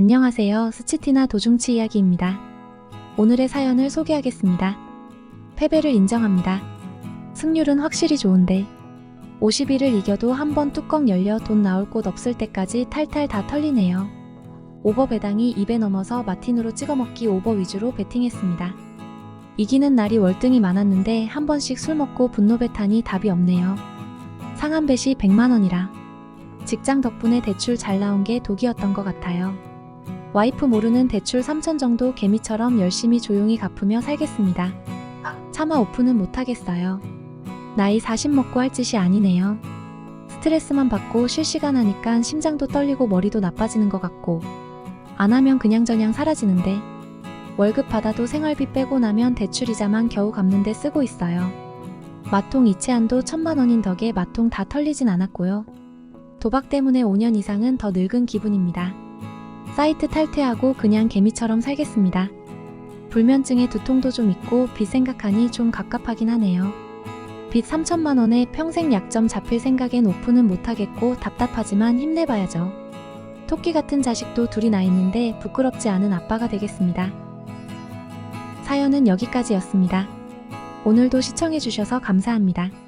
안녕하세요. 스치티나 도중치 이야기입니다. 오늘의 사연을 소개하겠습니다. 패배를 인정합니다. 승률은 확실히 좋은데 50일을 이겨도 한 번 뚜껑 열려 돈 나올 곳 없을 때까지 탈탈 다 털리네요. 오버 배당이 2배 넘어서 마틴으로 찍어 먹기 오버 위주로 베팅했습니다. 이기는 날이 월등히 많았는데 한 번씩 술 먹고 분노 배탄이 답이 없네요. 상한 뱃이 100만 원이라 직장 덕분에 대출 잘 나온 게 독이었던 것 같아요. 와이프 모르는 대출 3천 정도 개미처럼 열심히 조용히 갚으며 살겠습니다. 차마 오픈은 못하겠어요. 나이 40 먹고 할 짓이 아니네요. 스트레스만 받고 실시간 하니까 심장도 떨리고 머리도 나빠지는 것 같고 안 하면 그냥저냥 사라지는데 월급 받아도 생활비 빼고 나면 대출 이자만 겨우 갚는데 쓰고 있어요. 마통 이체한도 천만 원인 덕에 마통 다 털리진 않았고요. 도박 때문에 5년 이상은 더 늙은 기분입니다. 사이트 탈퇴하고 그냥 개미처럼 살겠습니다. 불면증에 두통도 좀 있고 빚 생각하니 좀 갑갑하긴 하네요. 빚 3천만 원에 평생 약점 잡힐 생각엔 오픈은 못하겠고 답답하지만 힘내봐야죠. 토끼 같은 자식도 둘이 나 있는데 부끄럽지 않은 아빠가 되겠습니다. 사연은 여기까지였습니다. 오늘도 시청해주셔서 감사합니다.